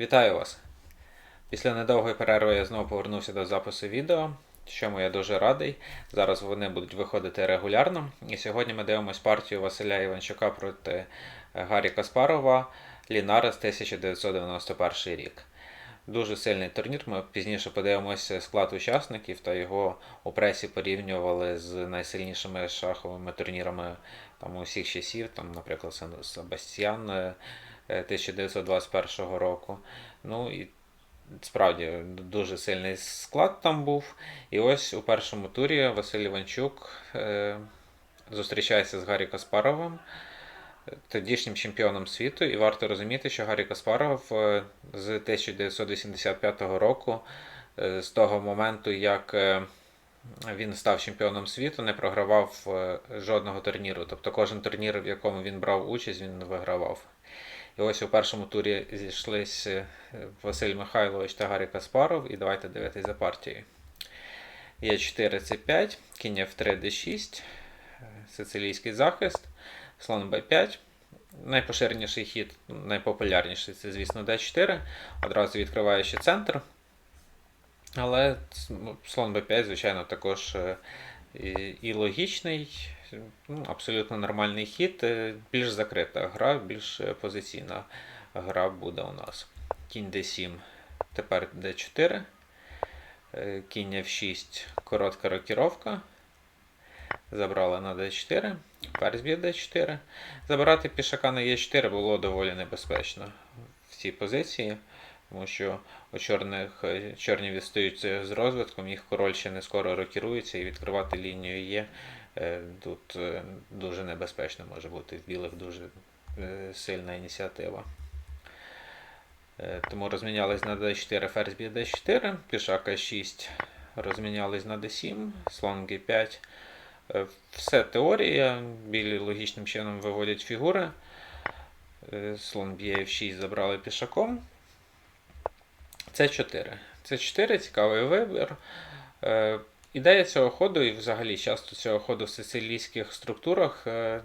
Вітаю вас! Після недовгої перерви я знову повернувся до запису відео, чому я дуже радий. Зараз вони будуть виходити регулярно. І сьогодні ми дивимось партію Василя Іванчука проти Гаррі Каспарова Лінарес 1991 рік. Дуже сильний турнір. Ми пізніше подивимося склад учасників та його у пресі порівнювали з найсильнішими шаховими турнірами там, усіх часів, там, наприклад, Себастьян 1921 року. Ну і справді дуже сильний склад там був. І ось у першому турі Василь Іванчук е, зустрічається з Гаррі Каспаровим тодішнім чемпіоном світу, і варто розуміти, що Гаррі Каспаров е, з 1985 року, е, з того моменту, як е, він став чемпіоном світу, не програвав е, жодного турніру. Тобто кожен турнір, в якому він брав участь, він вигравав. І ось у першому турі зійшлись е, Василь Михайлович та Гаррі Каспаров, і давайте дивитись за партією. Є 4 С5, кінь F3 D6, е, сицилійський захист, слон b5. Найпоширеніший хід, найпопулярніший це, звісно, d4. Одразу відкриваючи центр. Але ну, слон b5, звичайно, також е, і, логічний, ну, абсолютно нормальний хід. е, Більш закрита гра, більш е, позиційна гра буде у нас. Кінь d7, тепер d4. е, Кінь f6, коротка рокіровка. Забрали на d4, ферзь б'є d4. Забирати пішака на e4 було доволі небезпечно в цій позиції, тому що у чорних е, чорні відстають з розвитком, їх король ще не скоро рокірується, і відкривати лінію є е, тут е, дуже небезпечно може бути. В білих дуже сильна ініціатива. Тому розмінялись на d4, ферзь б'є d4, пішак e6 розмінялись на d7, слон g5. Е, Все теорія, білі логічним чином виводять фігури. Слон б'є f6 забрали пішаком. С4. С4 цікавий вибір. Е, Ідея цього ходу, і взагалі часто цього ходу в сицилійських структурах е,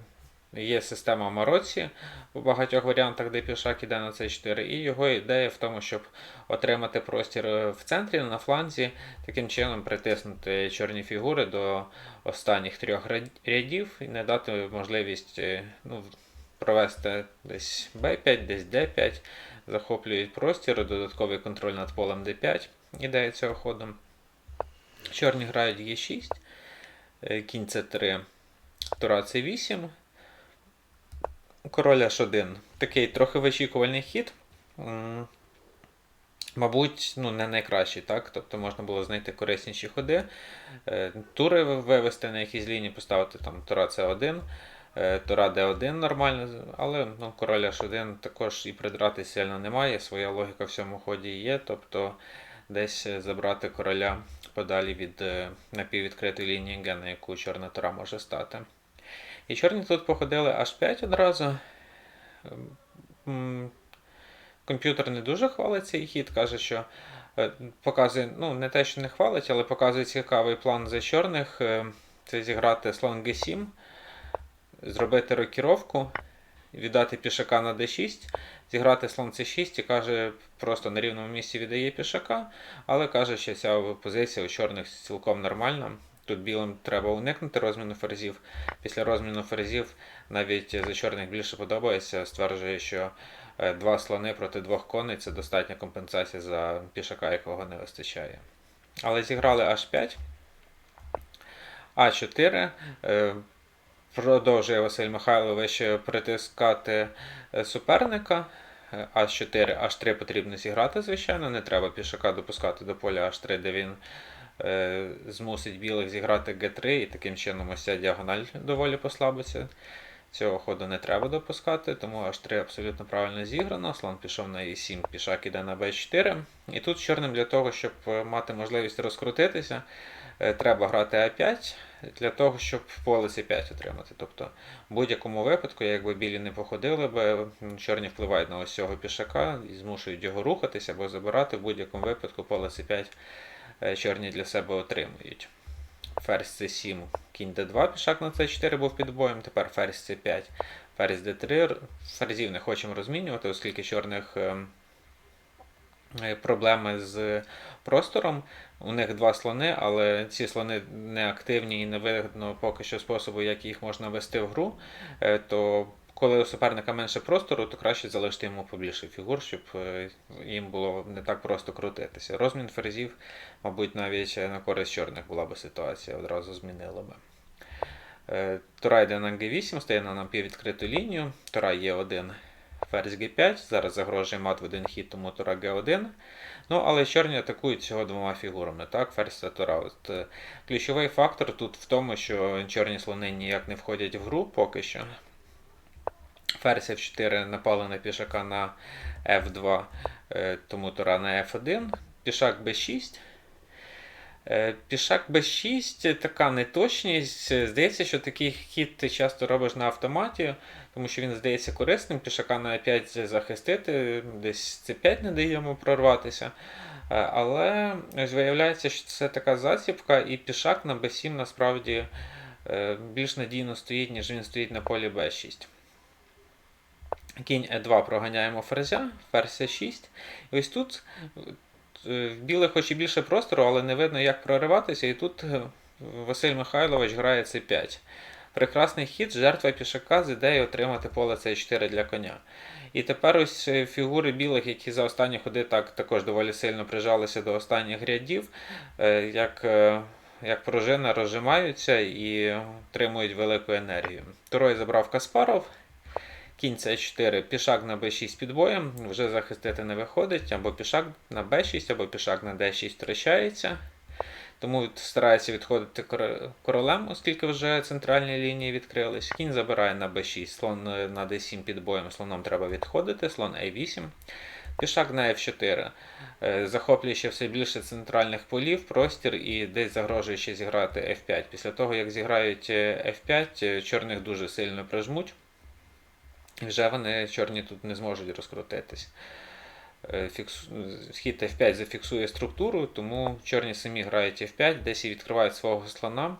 є система Мароці у багатьох варіантах, де пішак іде на С4. І його ідея в тому, щоб отримати простір е, в центрі на фланзі, таким чином притиснути чорні фігури до останніх трьох рядів і не дати можливість ну, провести десь b5, десь d5, захоплюють простір, додатковий контроль над полем d5. Ідея цього ходу. Чорні грають e6, е, кінь c3, тура c8, король h1. Такий трохи вичікувальний хід. Мабуть, ну, не найкращий, так? Тобто можна було знайти корисніші ходи. Е, Тури вивести на якісь лінії, поставити там тура c1, е, тура d1 нормально, але ну, король h1 також і придрати сильно немає. Своя логіка в цьому ході є. Тобто десь забрати короля подалі від е, напіввідкритої лінії Г, на яку чорна тура може стати. І чорні тут походили h5 одразу. Комп'ютер не дуже хвалить цей хід, каже, що е, показує, ну, не те, що не хвалить, але показує цікавий план за чорних. Це зіграти слон G7, зробити рокіровку, віддати пішака на D6, зіграти слон C6 і каже, просто на рівному місці віддає пішака, але каже, що ця позиція у чорних цілком нормальна. Тут білим треба уникнути розміну ферзів. Після розміну ферзів навіть за чорних більше подобається, стверджує, що е, два слони проти двох коней це достатня компенсація за пішака, якого не вистачає. Але зіграли H5. А4. Продовжує Василь Михайлович притискати е, суперника. Е, А4, H3 потрібно зіграти, звичайно. Не треба пішака допускати до поля H3, де він е, змусить білих зіграти G3, і таким чином ось ця діагональ доволі послабиться. Цього ходу не треба допускати, тому H3 абсолютно правильно зіграно. Слон пішов на E7, пішак іде на B4. І тут чорним для того, щоб е, мати можливість розкрутитися, треба грати А5 для того, щоб поле С5 отримати. Тобто, в будь-якому випадку, якби білі не походили би, чорні впливають на ось цього пішака і змушують його рухатися або забирати. В будь-якому випадку поле С5 е, чорні для себе отримують. Ферзь c7, кінь d2, пішак на c4 був під боєм, тепер ферзь c5, ферзь d3. Ферзів не хочемо розмінювати, оскільки чорних ем, е, проблеми з простором. У них два слони, але ці слони не активні і не видно поки що способу, як їх можна вести в гру. Е, То коли у суперника менше простору, то краще залишити йому побільше фігур, щоб е, їм було не так просто крутитися. Розмін ферзів, мабуть, навіть на користь чорних була би ситуація, одразу змінила би. Е, Тура йде на G8, стає на напіввідкриту лінію. Тура Е1, ферзь G5. Зараз загрожує мат в один хід, тому Тура G1. Ну, але чорні атакують всього двома фігурами, так, ферзь та Тура. От, е, ключовий фактор тут в тому, що чорні слони ніяк не входять в гру поки що. Ферзь F4 напали на пішака на F2, е, тому Тура на F1. Пішак B6. Е, Пішак B6 така неточність. Здається, що такий хід ти часто робиш на автоматі, тому що він здається корисним. Пішака на E5 захистити, десь C5 не дає йому прорватися. Е, Але виявляється, що це така засібка, і пішак на B7 насправді е, більш надійно стоїть, ніж він стоїть на полі B6. Кінь E2 проганяємо ферзя, ферзь C6. І ось тут е, в білих хоч і більше простору, але не видно, як прориватися. І тут е, Василь Михайлович грає C5. Прекрасний хід, жертва пішака з ідеєю отримати поле C4 для коня. І тепер ось е, фігури білих, які за останні ходи так також доволі сильно прижалися до останніх рядів, е, як, е, як пружина розжимаються і отримують велику енергію. Турой забрав Каспаров. Кінь С4, пішак на Б6 під боєм, вже захистити не виходить, або пішак на Б6, або пішак на Д6 втрачається. Тому старається відходити королем, оскільки вже центральні лінії відкрились. Кінь забирає на Б6, слон е, на D7 під боєм, слоном треба відходити, слон А8. Пішак на F4. Е, Захоплює все більше центральних полів, простір і десь загрожує зіграти F5. Після того, як зіграють е, F5, е, чорних дуже сильно прижмуть. Вже вони чорні тут не зможуть розкрутитись. Е, Фікс... Хід F5 зафіксує структуру, тому чорні самі грають F5, десь і відкривають свого слона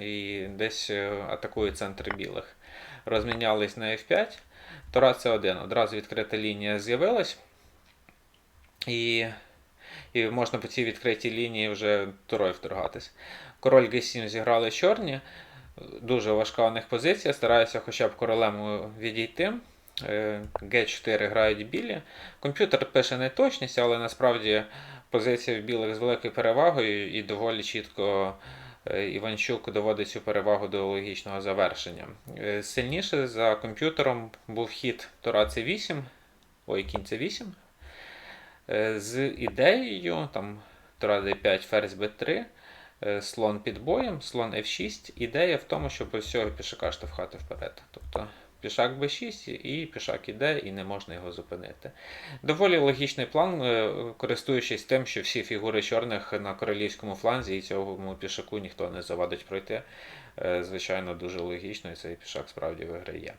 і десь е, атакують центр білих. Розмінялись на F5. Тора C1. Одразу відкрита лінія з'явилась. І, і можна по цій відкритій лінії вже турою вторгатись. Король G7 зіграли чорні. Дуже важка у них позиція. Стараюся хоча б королем відійти. Е, Г4 грають білі. Комп'ютер пише неточність, але насправді позиція в білих з великою перевагою і доволі чітко е, Іванчук доводить цю перевагу до логічного завершення. Е, Сильніше за комп'ютером був хід Тора C8, ой, кінь C8. Е, З ідеєю, там Тора D5, ферзь B3, е, слон під боєм, слон F6. Ідея в тому, щоб ось цього пішака штовхати вперед. Тобто пішак b6 і пішак іде, і не можна його зупинити. Доволі логічний план, е, користуючись тим, що всі фігури чорних на королівському фланзі і цьому пішаку ніхто не завадить пройти. Е, Звичайно, дуже логічно, і цей пішак справді виграє.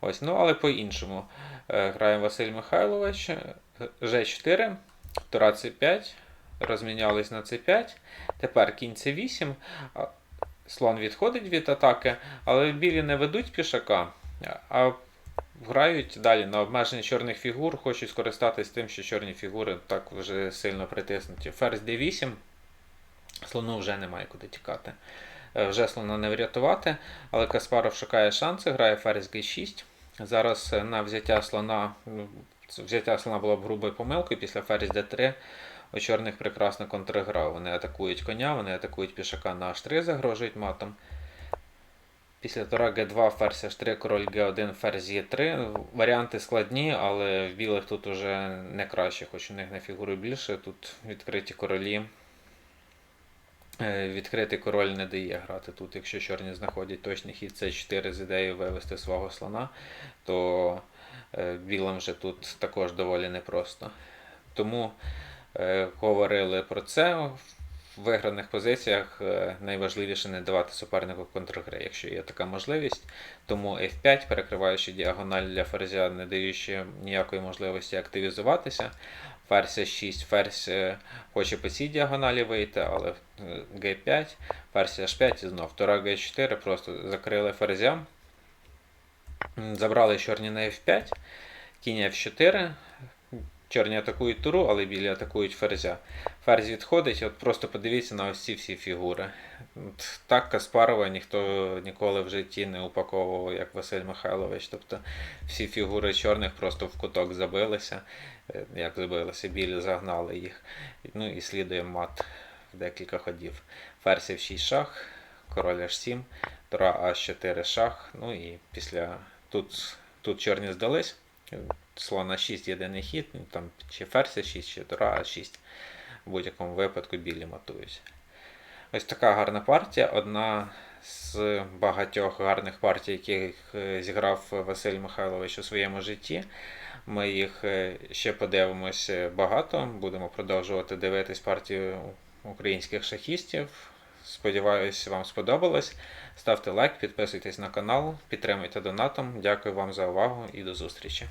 Ось, ну але по-іншому. Е, Грає Василь Михайлович, G4, Тура C5, розмінялись на C5. Тепер кінь C8. Слон відходить від атаки, але білі не ведуть пішака, а грають далі на обмеження чорних фігур, хочуть скористатись тим, що чорні фігури так вже сильно притиснуті. Ферзь D8, слону вже немає куди тікати. Е, Вже слона не врятувати, але Каспаров шукає шанси, грає ферзь G6. Зараз е, на взяття слона, взяття слона було б грубою помилкою після ферзь D3. У чорних прекрасно контрграв. Вони атакують коня, вони атакують пішака на H3, загрожують матом. Після тура G2, ферзь H3, король G1, ферзь Е3. Варіанти складні, але в білих тут уже не краще, хоч у них на фігуру більше. Тут відкриті королі. Е, Відкритий король не дає грати тут. Якщо чорні знаходять точний хід С4 з ідеєю вивести свого слона, то е, білим вже тут також доволі непросто. Тому говорили про це. В виграних позиціях е, найважливіше не давати супернику контргри, якщо є така можливість. Тому F5, перекриваючи діагональ для ферзя, не даючи ніякої можливості активізуватися. Ферзь 6, ферзь е, хоче по цій діагоналі вийти, але е, G5, ферзь H5 і знов. Тура G4 просто закрили ферзя. Забрали чорні на F5, кінь F4. Чорні атакують туру, але білі атакують ферзя. Ферзь відходить, от просто подивіться на ось ці всі фігури. От Так Каспарова ніхто ніколи в житті не упаковував, як Василь Михайлович. Тобто всі фігури чорних просто в куток забилися. Е, Як забилися, білі загнали їх. Ну і слідує мат в декілька ходів. Ферзь в 6 шах, король H7, тура А4 шах. Ну і після тут, тут чорні здались. Слон А6 єдиний хід, ну, там чи ферзь 6, чи тура А6. В будь-якому випадку білі матують. Ось така гарна партія. Одна з багатьох гарних партій, яких е, зіграв Василь Михайлович у своєму житті. Ми їх е, ще подивимось е, багато. Будемо продовжувати дивитись партію українських шахістів. Сподіваюсь, вам сподобалось. Ставте лайк, підписуйтесь на канал, підтримуйте донатом. Дякую вам за увагу і до зустрічі.